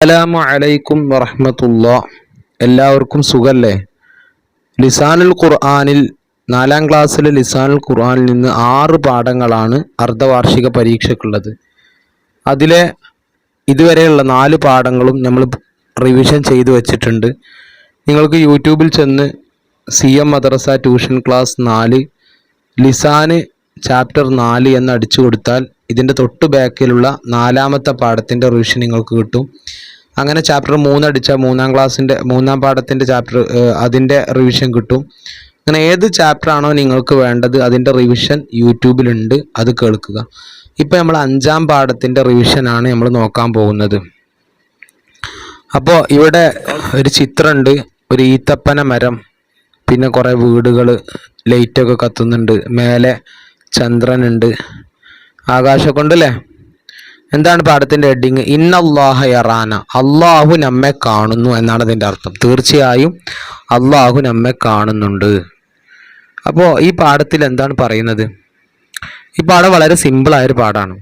അസ്സലാമു അലൈക്കും വറഹ്മത്തുള്ള. എല്ലാവർക്കും സുഖല്ലേ? ലിസാനുൽ ഖുർആാനിൽ നാലാം ക്ലാസ്സിലെ ലിസാനുൽ ഖുർആാനിൽ നിന്ന് ആറ് പാഠങ്ങളാണ് അർദ്ധവാർഷിക പരീക്ഷയ്ക്കുള്ളത്. അതിലെ ഇതുവരെയുള്ള നാല് പാഠങ്ങളും നമ്മൾ റിവിഷൻ ചെയ്തു വച്ചിട്ടുണ്ട്. നിങ്ങൾക്ക് യൂട്യൂബിൽ ചെന്ന് C M madrasa tuition class നാല് ലിസാന് ചാപ്റ്റർ നാല് എന്ന് അടിച്ചു കൊടുത്താൽ ഇതിന്റെ തൊട്ട് ബാക്കിലുള്ള നാലാമത്തെ പാഠത്തിന്റെ റിവിഷൻ നിങ്ങൾക്ക് കിട്ടും. അങ്ങനെ ചാപ്റ്റർ മൂന്നടിച്ചാൽ മൂന്നാം ക്ലാസ്സിന്റെ മൂന്നാം പാഠത്തിന്റെ ചാപ്റ്റർ അതിന്റെ റിവിഷൻ കിട്ടും. അങ്ങനെ ഏത് ചാപ്റ്റർ ആണോ നിങ്ങൾക്ക് വേണ്ടത് അതിന്റെ റിവിഷൻ യൂട്യൂബിലുണ്ട് അത് കേൾക്കുക. ഇപ്പം നമ്മൾ അഞ്ചാം പാഠത്തിന്റെ റിവിഷനാണ് നമ്മൾ നോക്കാൻ പോകുന്നത്. അപ്പോൾ ഇവിടെ ഒരു ചിത്രമുണ്ട് ഒരു ഈത്തപ്പന മരം പിന്നെ കുറേ വീടുകൾ ലൈറ്റൊക്കെ കത്തുന്നുണ്ട് മേലെ ചന്ദ്രനുണ്ട്. ആകാശമൊക്കെ ഉണ്ടല്ലേ എന്താണ് പാഠത്തിന്റെ ഹെഡിങ് ഇന്നല്ലാഹ യറാന. അള്ളാഹു നമ്മെ കാണുന്നു എന്നാണ് ഇതിന്റെ അർത്ഥം. തീർച്ചയായും അള്ളാഹു നമ്മെ കാണുന്നുണ്ട്. അപ്പോൾ ഈ പാഠത്തിൽ എന്താണ് പറയുന്നത്? ഈ പാഠം വളരെ സിമ്പിളായൊരു പാഠമാണ്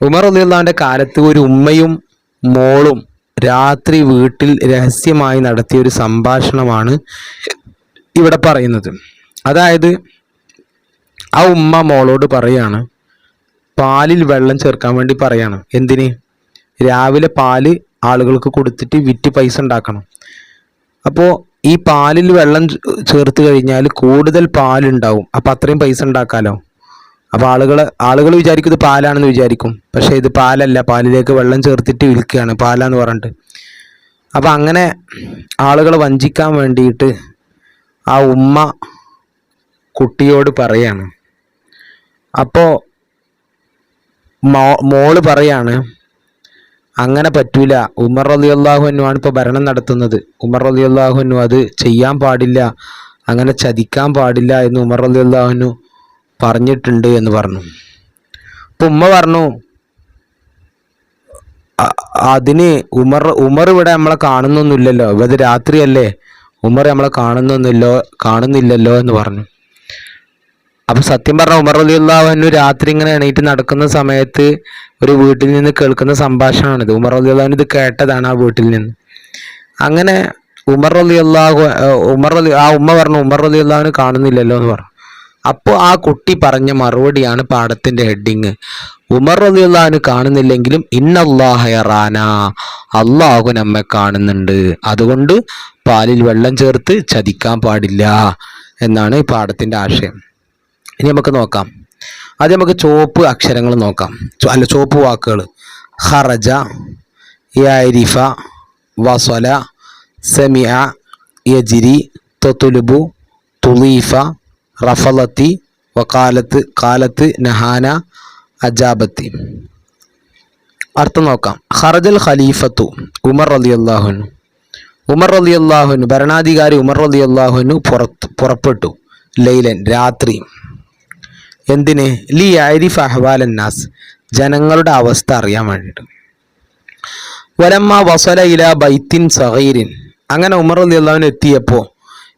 ഉമർ ഉദ്ദുള്ളാന്റെ കാലത്ത് ഒരു ഉമ്മയും മോളും രാത്രി വീട്ടിൽ രഹസ്യമായി നടത്തിയ ഒരു സംഭാഷണമാണ് ഇവിടെ പറയുന്നത്. അതായത് ആ ഉമ്മ മോളോട് പറയാണ് പാലിൽ വെള്ളം ചേർക്കാൻ വേണ്ടി പറയാണ്. എന്തിന്? രാവിലെ പാൽ ആളുകൾക്ക് കൊടുത്തിട്ട് വിറ്റ് പൈസ ഉണ്ടാക്കണം. അപ്പോൾ ഈ പാലിൽ വെള്ളം ചേർത്ത് കഴിഞ്ഞാൽ കൂടുതൽ പാലുണ്ടാവും. അപ്പോൾ അത്രയും പൈസ ഉണ്ടാക്കാമല്ലോ അപ്പോൾ ആളുകൾ ആളുകൾ വിചാരിക്കും ഇത് പാലാണെന്ന് വിചാരിക്കും. പക്ഷേ ഇത് പാലല്ല. പാലിലേക്ക് വെള്ളം ചേർത്തിട്ട് വിൽക്കുകയാണ്. പാലാന്ന് പറഞ്ഞിട്ട്. അപ്പോൾ അങ്ങനെ ആളുകളെ വഞ്ചിക്കാൻ വേണ്ടിയിട്ട് ആ ഉമ്മ കുട്ടിയോട് പറയാണ്. അപ്പോൾ മോ മോൾ പറയാണ് അങ്ങനെ പറ്റൂല. ഉമർ അള്ളാഹുനു ആണ് ഇപ്പോൾ ഭരണം നടത്തുന്നത്. ഉമർ റലി അള്ളാഹുനു അത് ചെയ്യാൻ പാടില്ല. അങ്ങനെ ചതിക്കാൻ പാടില്ല എന്ന് ഉമർ റലി അള്ളാഹുനു പറഞ്ഞിട്ടുണ്ട് എന്ന് പറഞ്ഞു. അപ്പം ഉമ്മ പറഞ്ഞു "അ- അതിന് ഉമർ ഉമർ ഇവിടെ നമ്മളെ കാണുന്നൊന്നുമില്ലല്ലോ. ഇത് രാത്രിയല്ലേ. ഉമർ നമ്മളെ കാണുന്നൊന്നുമില്ലോ കാണുന്നില്ലല്ലോ എന്ന് പറഞ്ഞു. അപ്പൊ സത്യം പറഞ്ഞ ഉമർ അലി അള്ളാഹുനു രാത്രി ഇങ്ങനെ എണീറ്റ് നടക്കുന്ന സമയത്ത് ഒരു വീട്ടിൽ നിന്ന് കേൾക്കുന്ന സംഭാഷണമാണിത്. ഉമർ അലി അള്ളാഹുന് ഇത് കേട്ടതാണ് ആ വീട്ടിൽ നിന്ന്. അങ്ങനെ ഉമർ അലി അള്ളാഹു ഉമർ അലി ആ ഉമ്മ പറഞ്ഞു ഉമർ അലി അള്ളാഹുന് കാണുന്നില്ലല്ലോ എന്ന് പറഞ്ഞു. അപ്പോൾ ആ കുട്ടി പറഞ്ഞ മറുപടിയാണ് പാഠത്തിന്റെ ഹെഡിങ്. ഉമർ അലി അള്ളാഹുന് കാണുന്നില്ലെങ്കിലും ഇന്നല്ലാഹയറാന അള്ളാഹു നമ്മെ കാണുന്നുണ്ട്. അതുകൊണ്ട് പാലിൽ വെള്ളം ചേർത്ത് ചതിക്കാൻ പാടില്ല എന്നാണ് ഈ പാഠത്തിന്റെ ആശയം. ഇനി നമുക്ക് നോക്കാം. ആദ്യം നമുക്ക് ചുവപ്പ് അക്ഷരങ്ങൾ നോക്കാം. അല്ല ചുവപ്പ് വാക്കുകൾ. ഹറജ യാരിഫ വസല സമിഅ യജിരി തൊത്തുലുബു തുലീഫ റഫലത്തി വക്കാലത്ത് കാലത്ത് നഹാന അജാബത്തി. അർത്ഥം നോക്കാം. ഹറജൽ ഖലീഫത്തു ഉമർ അലി അള്ളാഹുനു ഉമർ അലി അള്ളാഹുനു ഭരണാധികാരി ഉമർ അലി അള്ളാഹുനു പുറത്ത് പുറപ്പെട്ടു. ലൈലൻ രാത്രി. എന്തിന്? ലി ആരിഫ് അഹ്വാലൻ അന്നാസ് ജനങ്ങളുടെ അവസ്ഥ അറിയാൻ വേണ്ടിയിട്ട്. വലമ്മ വസല ഇല ബൈത്തിൻ സഹീരിൻ അങ്ങനെ ഉമർ അലി അള്ളാവിന് എത്തിയപ്പോൾ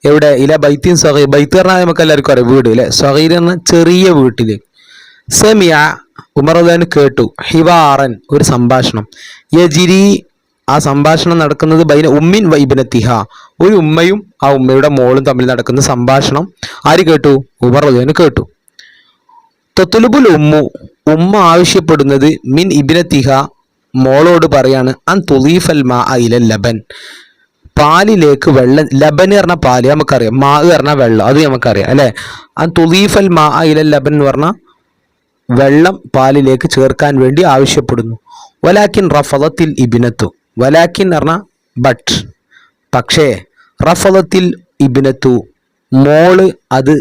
എവിടെ? ഇല ബൈത്തിൻ സഹീർ ബൈത്ത് പറഞ്ഞാൽ നമുക്ക് എല്ലാവർക്കും അറിയാം വീട് അല്ലെ സഹീർ എന്ന ചെറിയ വീട്ടിൽ സെമിയ ഉമർ അള്ളാവിന് കേട്ടു. ഹിവാറൻ ഒരു സംഭാഷണം. യജിരി ആ സംഭാഷണം നടക്കുന്നത് ബൈന ഉമ്മിൻ വൈബനത്തിഹ ഒരു ഉമ്മയും ആ ഉമ്മയുടെ മോളും തമ്മിൽ നടക്കുന്ന സംഭാഷണം. ആര് കേട്ടു? ഉമർ അള്ളാവിന് കേട്ടു. തൊത്തുലുബുൽ ഉമ്മു ഉമ്മ ആവശ്യപ്പെടുന്നത് മിൻ ഇബിനത്തിഹ മോളോട് പറയാണ് അൻ തുലീഫൽ മാ അയില ലബൻ. പാലിലേക്ക് വെള്ളം ലബൻ പറഞ്ഞ പാൽ നമുക്കറിയാം. മാ പറഞ്ഞ വെള്ളം അത് നമുക്കറിയാം അല്ലേ? അൻ തുലീഫൽ മാ അയില ലബൻ എന്ന് പറഞ്ഞ വെള്ളം പാലിലേക്ക് ചേർക്കാൻ വേണ്ടി ആവശ്യപ്പെടുന്നു. വലാക്കിൻ റഫലത്തിൽ ഇബിനത്തു വലാക്കിൻ പറഞ്ഞ ബട്ട് പക്ഷേ റഫലത്തിൽ ഇബിനത്തു മോൾ അത്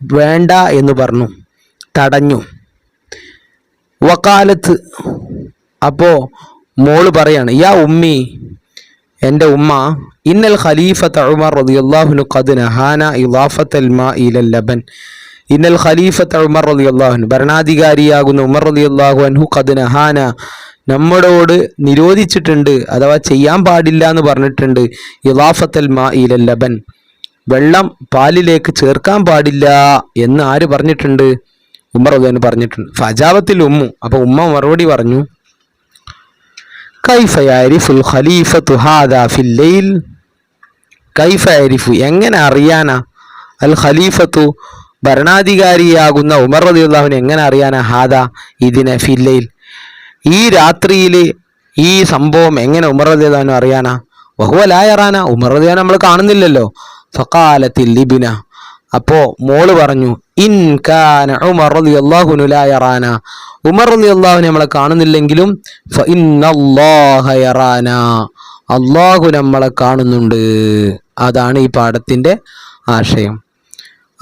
വേണ്ട എന്ന് പറഞ്ഞു. തടഞ്ഞു. വക്കാലത്ത് അപ്പോൾ മോൾ പറയാണ് യാ ഉമ്മി എന്റെ ഉമ്മ ഇന്നൽ ഖലീഫത്ത് ഉമർ റളിയല്ലാഹുനു ഖദ് നഹാന ഇളാഫത്തൽ മാ ഇലൽ ലബൻ. ഇന്നൽ ഖലീഫത്ത് ഉമർ റളിയല്ലാഹുനു ഭരണാധികാരിയാകുന്ന ഉമർ റളിയല്ലാഹു അൻഹു ഖദ് നഹാന നമ്മളോട് നിരോധിച്ചിട്ടുണ്ട് അഥവാ ചെയ്യാൻ പാടില്ല എന്ന് പറഞ്ഞിട്ടുണ്ട് ഇലാഫത്തൽ മാ ഇലൽ ലബൻ. വെള്ളം പാലിലേക്ക് ചേർക്കാൻ പാടില്ല എന്ന് ആര് പറഞ്ഞിട്ടുണ്ട്? ഉമ്മർ ഉദ്ദാൻ പറഞ്ഞിട്ടുണ്ട്. ഫജാവത്തിൽ ഉമ്മു. അപ്പൊ ഉമ്മ മറുപടി പറഞ്ഞു കൈഫ കൈഫ എങ്ങനെ അറിയാനാ? അൽ ഖലീഫത്തു ഭരണാധികാരിയാകുന്ന ഉമർ റദിയുള്ളാഹുവിനെ എങ്ങനെ അറിയാനാ? ഹാദ ഇതിനെ ഫില്ലയിൽ ഈ രാത്രിയിൽ ഈ സംഭവം എങ്ങനെ ഉമർ റദിയുള്ളാഹുവിനെ അറിയാനാ? വഹുവ ലാ ഉമർ റളിയല്ലാഹു നമ്മൾ കാണുന്നില്ലല്ലോ. ഫക്കാലത്തിൽ ലിബിന. അപ്പോ മോൾ പറഞ്ഞു ഇൻ കാന ഉമർ റളിയല്ലാഹു ലാ യറാന. ഉമർ റളിയല്ലാഹു നമ്മളെ കാണുന്നില്ലെങ്കിലും അള്ളാഹു നമ്മളെ കാണുന്നുണ്ട്. അതാണ് ഈ പാഠത്തിന്റെ ആശയം.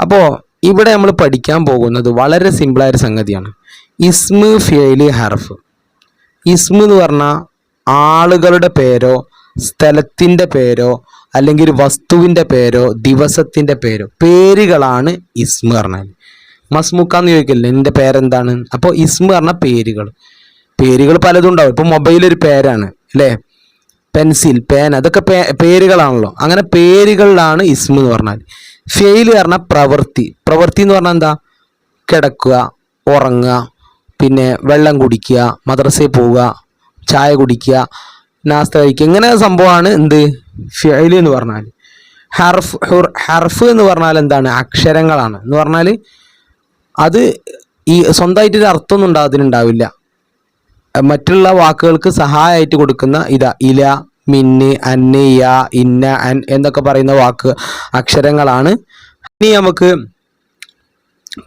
അപ്പോൾ ഇവിടെ നമ്മൾ പഠിക്കാൻ പോകുന്നത് വളരെ സിമ്പിളായൊരു സംഗതിയാണ്. ഇസ്മു ഫിയലി ഹർഫ്. ഇസ്മു എന്ന് പറഞ്ഞാൽ ആളുകളുടെ പേരോ സ്ഥലത്തിന്റെ പേരോ അല്ലെങ്കിൽ വസ്തുവിന്റെ പേരോ ദിവസത്തിന്റെ പേരോ പേരുകളാണ് ഇസ്മ പറഞ്ഞാൽ മസ്മുക്കാന്ന് ചോദിക്കില്ലേ എന്റെ പേരെന്താണ്? അപ്പോൾ ഇസ്മ പറഞ്ഞ പേരുകൾ. പേരുകൾ പലതും ഉണ്ടാവും. ഇപ്പോൾ മൊബൈൽ ഒരു പേരാണ് അല്ലേ? പെൻസിൽ പേൻ അതൊക്കെ പേ പേരുകളാണല്ലോ. അങ്ങനെ പേരുകളിലാണ് ഇസ്മ എന്ന് പറഞ്ഞാൽ ഫെയിൽ പറഞ്ഞാൽ പ്രവൃത്തി. പ്രവൃത്തി എന്ന് പറഞ്ഞാൽ എന്താ? കിടക്കുക ഉറങ്ങുക പിന്നെ വെള്ളം കുടിക്കുക മദ്രസയിൽ പോവുക ചായ കുടിക്കുക നാസ്ത കഴിക്കുക ഇങ്ങനെ സംഭവമാണ് എന്ത്? ഫിയൽ എന്ന് പറഞ്ഞാൽ ഹർഫ് ഹുർ- ഹർഫ് എന്ന് പറഞ്ഞാൽ എന്താണ്? അക്ഷരങ്ങളാണ്. എന്ന് പറഞ്ഞാൽ അത് ഈ സ്വന്തമായിട്ടൊരു അർത്ഥമൊന്നും ഉണ്ടാകത്തിനുണ്ടാവില്ല മറ്റുള്ള വാക്കുകൾക്ക് സഹായമായിട്ട് കൊടുക്കുന്ന ഇതാ ഇല മിന്ന് അന്ന് യ ഇന്ന അൻ എന്നൊക്കെ പറയുന്ന വാക്ക് അക്ഷരങ്ങളാണ്. ഇനി നമുക്ക്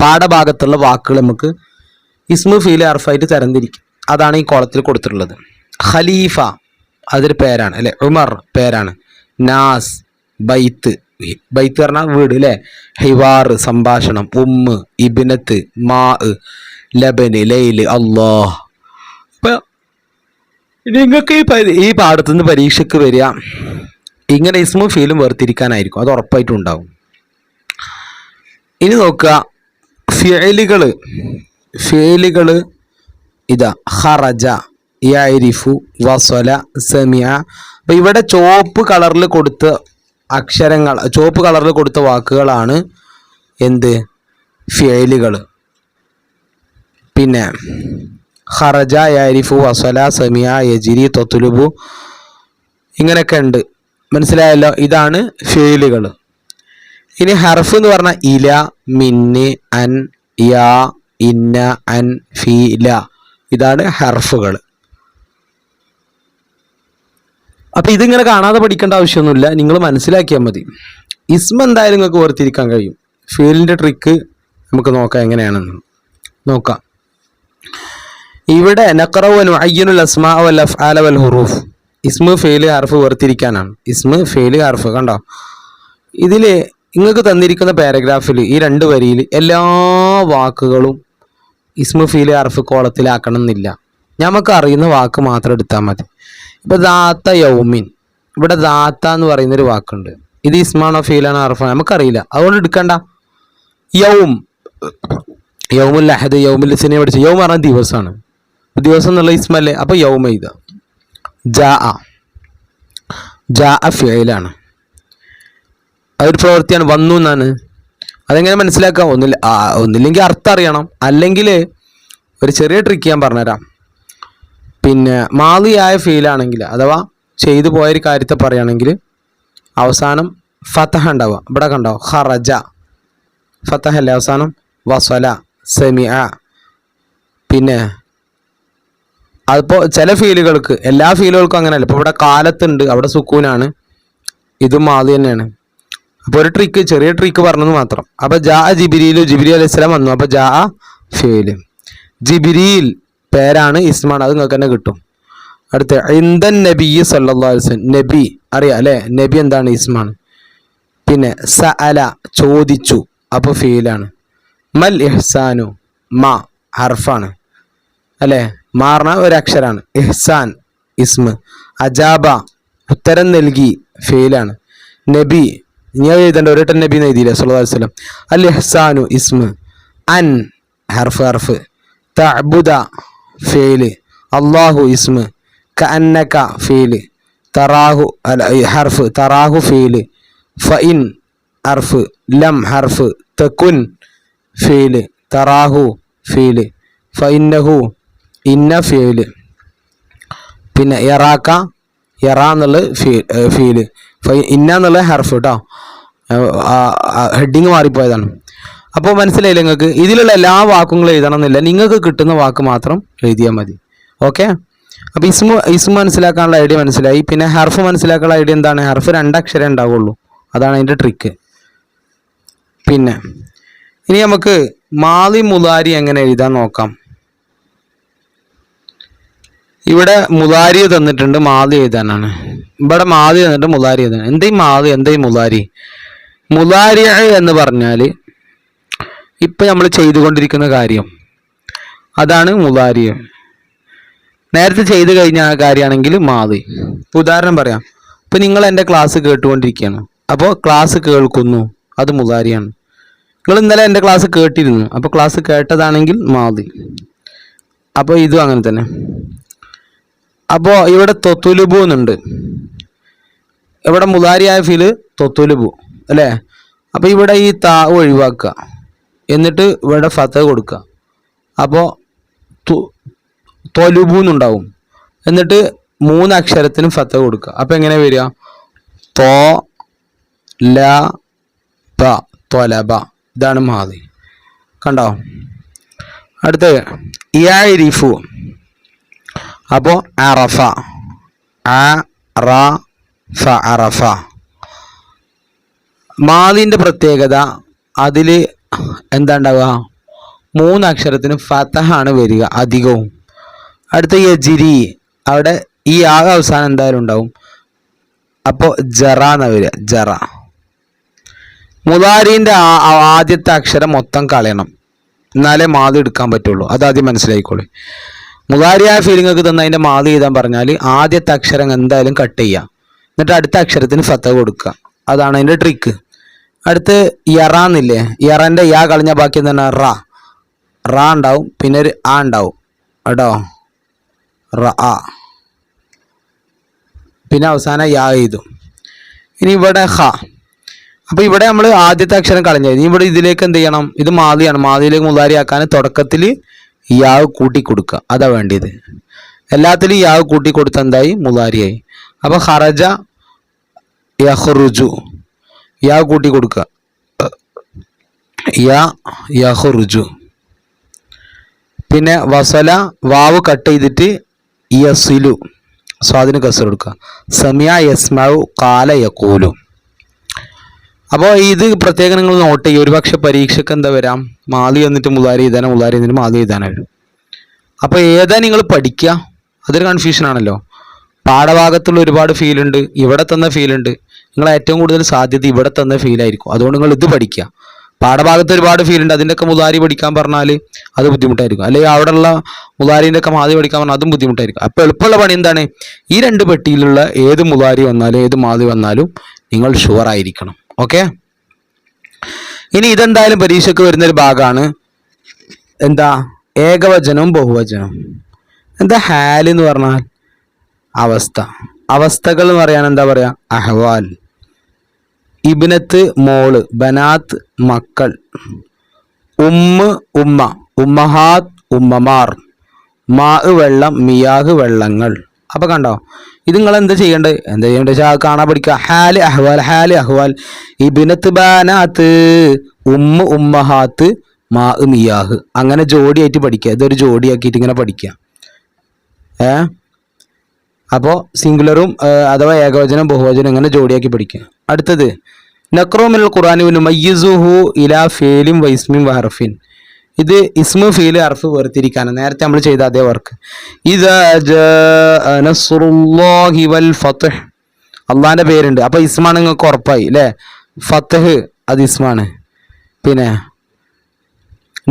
പാഠഭാഗത്തുള്ള വാക്കുകൾ നമുക്ക് ഇസ്മു ഫീൽ അർഫായിട്ട് തരംതിരിക്കും. അതാണ് ഈ കോളത്തിൽ കൊടുത്തിട്ടുള്ളത്. ഖലീഫ. അതൊരു പേരാണ് അല്ലെ? ഉമർ പേരാണ്. നാസ് ബൈത്ത്. ബൈത്ത് പറഞ്ഞാൽ വീട് അല്ലേ? ഹിവാർ സംഭാഷണം. ഉമ്മ് ഇബിനത്ത് മാ ലബന് ലൈൽ അള്ളാഹ് ഇപ്പൊ നിങ്ങൾക്ക് ഈ പരി ഈ പാഠത്തുനിന്ന് പരീക്ഷയ്ക്ക് വരിക ഇങ്ങനെ ഇസ്മും ഫീലും വേർതിരിക്കാനായിരിക്കും. അത് ഉറപ്പായിട്ടും ഉണ്ടാവും. ഇനി നോക്കുക ഫിയലുകൾ ഫിയലുകൾ ഇതാ ഹറജ യരിഫു വസല സെമിയ. അപ്പൊ ഇവിടെ ചുവപ്പ് കളറിൽ കൊടുത്ത അക്ഷരങ്ങൾ ചുവപ്പ് കളറിൽ കൊടുത്ത വാക്കുകളാണ് എന്ത്? ഫിയലുകൾ പിന്നെ ഹറജ യാരിഫു വസല സമിയ യജിരി തൊത്തുലുബു ഇങ്ങനെയൊക്കെ ഉണ്ട്. മനസ്സിലായല്ലോ? ഇതാണ് ഫേലുകൾ ഇനി ഹർഫ് എന്ന് പറഞ്ഞാൽ ഇല മിന്ന് അൻ യാ ഇന്ന അൻ ഫീല ഇതാണ് ഹർഫുകൾ അപ്പൊ ഇതിങ്ങനെ കാണാതെ പഠിക്കേണ്ട ആവശ്യമൊന്നുമില്ല. നിങ്ങൾ മനസ്സിലാക്കിയാൽ മതി. ഇസ്മ എന്തായാലും നിങ്ങൾക്ക് ഓർത്തിരിക്കാൻ കഴിയും. ഫീലിന്റെ ട്രിക്ക് നമുക്ക് നോക്കാം എങ്ങനെയാണെന്ന്. നോക്കാം. ഇവിടെ നക്കറവനു അയ്യനുൽ അസ്മാവൽ ഹുറൂഫ്. ഇസ്മ ഫെയിൽ ഹർഫ് വേർതിരിക്കാനാണ്. ഇസ്മ ഫെയിൽ ഹർഫ് കണ്ടോ? ഇതിൽ നിങ്ങൾക്ക് തന്നിരിക്കുന്ന പാരഗ്രാഫിൽ ഈ രണ്ട് വരിയിൽ എല്ലാ വാക്കുകളും ഇസ്മ ഫീൽ ഹർഫ് കോളത്തിലാക്കണം എന്നില്ല നമുക്ക് അറിയുന്ന വാക്ക് മാത്രം എടുത്താൽ മതി. ഇപ്പൊ ദാത്ത യൗമിൻ. ഇവിടെ ദാത്ത എന്ന് പറയുന്ന ഒരു വാക്കുണ്ട്. ഇത് ഇസ്മാണോ ഫീലാണോ അറഫ നമുക്കറിയില്ല. അതുകൊണ്ട് എടുക്കണ്ട. യൗം. യൗമുൽ അഹദ് യൗമുൽ സിനിമ പഠിച്ചു യൗം പറഞ്ഞ ദിവസമാണ് ദിവസം എന്നുള്ള ഇസ്മല്ലേ അപ്പൊ യൗമ ഇത്. ജാ ജാ ഫിയലാണ് അതൊരു പ്രവൃത്തിയാണ്. വന്നു എന്നാണ്. അതെങ്ങനെ മനസ്സിലാക്കാം? ഒന്നില്ല ഒന്നില്ലെങ്കിൽ അർത്ഥം അറിയണം. അല്ലെങ്കിൽ ഒരു ചെറിയ ട്രിക്ക് ഞാൻ പറഞ്ഞുതരാം. പിന്നെ മാതിയായ ഫീലാണെങ്കിൽ അഥവാ ചെയ്തു പോയൊരു കാര്യത്തെ പറയുകയാണെങ്കിൽ അവസാനം ഫതഹ ഉണ്ടാവുക. ഇവിടെ കണ്ടോ? ഹറജ ഫതഹ അല്ലേ അവസാനം? വസല സെമിഅ. പിന്നെ അതിപ്പോൾ ചില ഫീലുകൾക്ക് എല്ലാ ഫീലുകൾക്കും അങ്ങനെയല്ല. ഇപ്പോൾ ഇവിടെ കാലത്തുണ്ട് അവിടെ സുക്കൂനാണ്. ഇതും മാതി തന്നെയാണ്. അപ്പോൾ ഒരു ട്രിക്ക് ചെറിയ ട്രിക്ക് പറഞ്ഞത് മാത്രം. അപ്പോൾ ജാ ജിബിരിയിലു ജിബിരി അലൈഹി സ്വലാം വന്നു. അപ്പോൾ ജാ ഫീൽ ജിബിരിയിൽ പേരാണ് ഇസ്മാണ് അത് നിങ്ങൾക്ക് തന്നെ കിട്ടും. അടുത്ത ഇന്ദൻ നബി വസല്ലം. നബി അറിയാം അല്ലേ? നബി എന്താണ് ഇസ്മാണ് പിന്നെ സ അല ചോദിച്ചു അപ്പോൾ ഫീലാണ്. മൽ ഇഹ്സാനു മ ഹർഫാണ്. അല്ലേ? മാറണ ഒരു അക്ഷരാണ്. ഇഹ്സാൻ ഇസ്മ. അജാബ ഉത്തരം നൽകി ഫെയിലാണ് നബി ഞാൻ എഴുതേണ്ട ഒരേട്ടൻ നബി എന്ന് എഴുതിയില്ല വസല്ലം? അൽ ഇഹ്സാനു ഇസ്മ. അൻ ഹർഫ് ഹർഫ്. തഅബുദ ഫെയിൽ അള്ളാഹു ഇസ്മ്. കഅന്നക ഫീൽ. തറാഹു ഹർഫ് തറാഹു ഫീൽ. ഫഇൻ ഹർഫ് ലം ഹർഫ് തകുൻ ഫീൽ. തറാഹു ഫീൽ. ഫഇന്നഹു ഇന്ന ഫീൽ. പിന്നെ എറാക്ക എറ എന്നുള്ള ഫീ ഫീൽ. ഇന്ന എന്നുള്ള ഹർഫ് കേട്ടോ ഹെഡിങ് മാറിപ്പോയതാണ്. അപ്പോൾ മനസ്സിലായില്ല നിങ്ങൾക്ക്? ഇതിലുള്ള എല്ലാ വാക്കുകളും എഴുതണം എന്നില്ല നിങ്ങൾക്ക് കിട്ടുന്ന വാക്ക് മാത്രം എഴുതിയാൽ മതി. ഓക്കെ അപ്പോൾ ഇസ്മു ഇസ്മു മനസ്സിലാക്കാനുള്ള ഐഡിയ മനസ്സിലായി. പിന്നെ ഹർഫ് മനസ്സിലാക്കാനുള്ള ഐഡിയ എന്താണ്? ഹർഫ് രണ്ടക്ഷരം ഉണ്ടാവുള്ളൂ. അതാണ് അതിന്റെ ട്രിക്ക് പിന്നെ ഇനി നമുക്ക് മാലി മുതാരി എങ്ങനെ എഴുതാൻ നോക്കാം. ഇവിടെ മുതാരി തന്നിട്ടുണ്ട് മാലി എഴുതാനാണ്. ഇവിടെ മാലി തന്നിട്ട് മുതാരി എഴുതാൻ എന്തേ മാലി? എന്തേ മുതാരി മുതാരിയ എന്ന് പറഞ്ഞാൽ ഇപ്പം നമ്മൾ ചെയ്തുകൊണ്ടിരിക്കുന്ന കാര്യം. അതാണ് മുതാരി നേരത്തെ ചെയ്തു കഴിഞ്ഞ ആ കാര്യമാണെങ്കിൽ മാതി ഉദാഹരണം പറയാം. ഇപ്പം നിങ്ങൾ എന്റെ ക്ലാസ് കേട്ടുകൊണ്ടിരിക്കുകയാണ്. അപ്പോൾ ക്ലാസ് കേൾക്കുന്നു. അത് മുതാരിയാണ് നിങ്ങൾ ഇന്നലെ എന്റെ ക്ലാസ് കേട്ടിരുന്നു. അപ്പോൾ ക്ലാസ് കേട്ടതാണെങ്കിൽ മാതി അപ്പോൾ ഇതും അങ്ങനെ തന്നെ. അപ്പോൾ ഇവിടെ തൊത്തുലുബു എന്നുണ്ട്. ഇവിടെ മുതാരിയായ ഫീൽ തൊത്തുലുബു. അല്ലേ? അപ്പോൾ ഇവിടെ ഈ താ ഒഴിവാക്കുക. എന്നിട്ട് ഇവിടെ ഫത്ത കൊടുക്കുക. അപ്പോൾ തൊലുബു എന്നുണ്ടാവും. എന്നിട്ട് മൂന്ന് അക്ഷരത്തിനും ഫത്ത കൊടുക്കുക. അപ്പോൾ എങ്ങനെ വരിക? തോ ല ബ തൊലബ. ഇതാണ് മാതി. കണ്ടോ? അടുത്ത ഇയാരിഫു. അപ്പോൾ അറഫ. അ റ ഫ അറഫ. മാതിന്റെ പ്രത്യേകത അതിൽ എന്താ ഉണ്ടാവുക മൂന്ന് അക്ഷരത്തിന് വരിക അധികവും. അടുത്ത യജിരി. അവിടെ ഈ ആക അവസാനം എന്തായാലും ഉണ്ടാവും. അപ്പോൾ ജറ എന്ന വരിക. ജറ. മുതാരീന്റെ ആദ്യത്തെ അക്ഷരം മൊത്തം കളയണം. എന്നാലേ മാതി എടുക്കാൻ പറ്റുള്ളൂ. അതാദ്യം മനസ്സിലായിക്കോളൂ. മുതാരിയായ ഫീലിംഗൊക്കെ തന്ന അതിന്റെ മാതി എഴുതാൻ പറഞ്ഞാൽ ആദ്യത്തെ അക്ഷരം എന്തായാലും കട്ട് ചെയ്യുക. എന്നിട്ട് അടുത്ത അക്ഷരത്തിന് ഫത്ത കൊടുക്കുക. അതാണ് അതിന്റെ ട്രിക്ക് അടുത്ത് യറാന്നില്ലേ യറന്റെ യാ കളഞ്ഞ ബാക്കി തന്നെ റ. റ ഉണ്ടാവും പിന്നെ ഒരു ആ ഉണ്ടാവും. കേട്ടോ? റ ആ. പിന്നെ അവസാനം യാ ചെയ്തു. ഇനി ഇവിടെ ഹ. അപ്പോൾ ഇവിടെ നമ്മൾ ആദ്യത്തെ അക്ഷരം കളഞ്ഞത്. ഇനി ഇവിടെ ഇതിലേക്ക് എന്ത് ചെയ്യണം? ഇത് മാതിയാണ്. മാതിയിലേക്ക് മുതാരിയാക്കാൻ തുടക്കത്തിൽ യാവ് കൂട്ടി കൊടുക്കുക അതാ വേണ്ടിയത്. എല്ലാത്തിലും യാവ് കൂട്ടി കൊടുത്ത എന്തായി? മുതാരിയായി. അപ്പോൾ ഹറജ യഹ്റുജു. യാ കൂട്ടി കൊടുക്കുക. യാ യഹ്റുജു പിന്നെ വസല വാവ് കട്ട് ചെയ്തിട്ട് യസിലു. സ്വാദിന് കസർ കൊടുക്കുക. സമിയ യസ്മാവു കാല യക്കൂലു അപ്പോൾ ഇത് പ്രത്യേകം നിങ്ങൾ നോട്ട് ചെയ്യുക. ഒരുപക്ഷെ പരീക്ഷയ്ക്ക് എന്താ വരാം? മാലി എന്നിട്ട് മുതാരി എഴുതാനോ മുതാരി എന്നിട്ട് മാലി എഴുതാനോ വരും. അപ്പോൾ ഏതാ നിങ്ങൾ പഠിക്കുക? അതൊരു കൺഫ്യൂഷൻ ആണല്ലോ. പാഠഭാഗത്തുള്ള ഒരുപാട് ഫീലുണ്ട് ഇവിടെ തന്ന ഫീലുണ്ട് നിങ്ങൾ ഏറ്റവും കൂടുതൽ സാധ്യത ഇവിടെ തന്ന ഫീലായിരിക്കും അതുകൊണ്ട് നിങ്ങൾ ഇത് പഠിക്കുക. പാഠഭാഗത്ത് ഒരുപാട് ഫീൽ ഉണ്ട്. അതിന്റെയൊക്കെ മുതാരി പഠിക്കാൻ പറഞ്ഞാൽ അത് ബുദ്ധിമുട്ടായിരിക്കും. അല്ലെങ്കിൽ അവിടെയുള്ള മുതാരിന്റെ ഒക്കെ മാതി പഠിക്കാൻ പറഞ്ഞാൽ അതും ബുദ്ധിമുട്ടായിരിക്കും. അപ്പോൾ എളുപ്പമുള്ള പണി എന്താണ്? ഈ രണ്ട് പെട്ടിയിലുള്ള ഏത് മുതാരി വന്നാലും ഏത് മാതി വന്നാലും നിങ്ങൾ ഷുവർ ആയിരിക്കണം. ഓക്കെ ഇനി ഇതെന്തായാലും പരീക്ഷയ്ക്ക് വരുന്നൊരു ഭാഗമാണ്. എന്താ? ഏകവചനവും ബഹുവചനവും. എന്താ ഹാൽ എന്ന് പറഞ്ഞാൽ അവസ്ഥ. അവസ്ഥകൾ എന്ന് പറയാൻ എന്താ പറയാ? അഹ്വാൽ. ഇബിനത്ത് മോൾ ബനാത്ത് മക്കൾ. ഉമ്മ ഉമ്മ. ഉമ്മഹാത്ത് ഉമ്മമാർ. മാ വെള്ളം മിയാഹ് വെള്ളങ്ങൾ. അപ്പൊ കണ്ടോ? ഇത് നിങ്ങൾ എന്താ ചെയ്യേണ്ടത് എന്താ ചെയ്യേണ്ടത് വെച്ചാൽ കാണാൻ പഠിക്കുക. ഹാൽ അഹ്വാൽ ഹാൽ അഹ്വാൽ. ഇബിനത്ത് ബാനാത്ത് ഉമ്മ ഉമ്മഹാത്ത് മാ മിയാഹ്. അങ്ങനെ ജോഡിയായിട്ട് പഠിക്കുക. ഇതൊരു ജോഡിയാക്കിയിട്ട് ഇങ്ങനെ പഠിക്കുക. ഏ? അപ്പോൾ സിംഗുലറും അഥവാ ഏകവചനം ബഹുവചനം ഇങ്ങനെ ജോഡിയാക്കി പഠിക്കുക അടുത്തത് നക്രോമിൽ ഖുറാനുവിന് മയ്യസുഹു ഇലാ ഫേലിം വൈസ്മിം വഹർഫിൻ ഇത് ഇസ്മു ഫീൽ അർഫ് വേർതിരിക്കാനാണ്. നേരത്തെ നമ്മൾ ചെയ്ത അതേ വർക്ക് ഇത് അള്ളാന്റെ പേരുണ്ട്. അപ്പൊ ഇസ്മാണ് നിങ്ങൾക്ക് ഉറപ്പായി അല്ലേ ഫത്തഹ് അത് ഇസ്മാണ്. പിന്നെ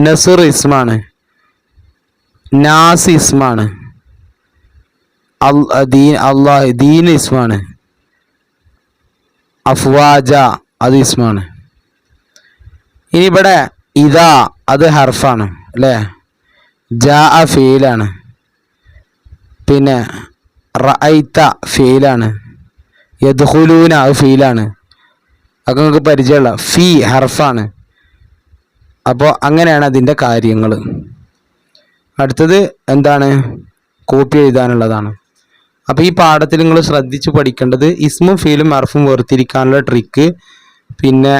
നസുർ ഇസ്മാണ്. നാസ് ഇസ്മാണ്. ദീൻ അള്ളാഹ് ദീൻ ഇസ്മാണ്. അഫ്വാജ അത് ഇസ്മാണ്. ഇനി ഇവിടെ ഇതാ അത് ഹർഫാണ് അല്ലേ? ജാ ഫീലാണ്. പിന്നെ റൈത്ത ഫീലാണ്. യദ്ഹുലൂന അത് ഫീലാണ്. അതൊക്കെ നിങ്ങൾക്ക് പരിചയമുള്ള ഫീ ഹർഫാണ്. അപ്പോൾ അങ്ങനെയാണ് അതിന്റെ കാര്യങ്ങൾ അടുത്തത് എന്താണ്? കോപ്പി എഴുതാനുള്ളതാണ്. അപ്പോൾ ഈ പാഠത്തിൽ നിങ്ങൾ ശ്രദ്ധിച്ച് പഠിക്കേണ്ടത് ഇസ്മും ഫീലും അർഫും വേർതിരിക്കാനുള്ള ട്രിക്ക് പിന്നെ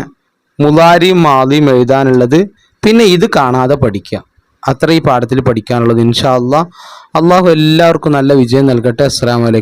മുലാരിയും മാലിയും എഴുതാനുള്ളത് പിന്നെ ഇത് കാണാതെ പഠിക്കുക. അത്ര ഈ പാഠത്തിൽ പഠിക്കാനുള്ളത്. ഇൻഷാ അള്ളാഹ് അള്ളാഹു എല്ലാവർക്കും നല്ല വിജയം നൽകട്ടെ. അസ്സാം വലൈക്കും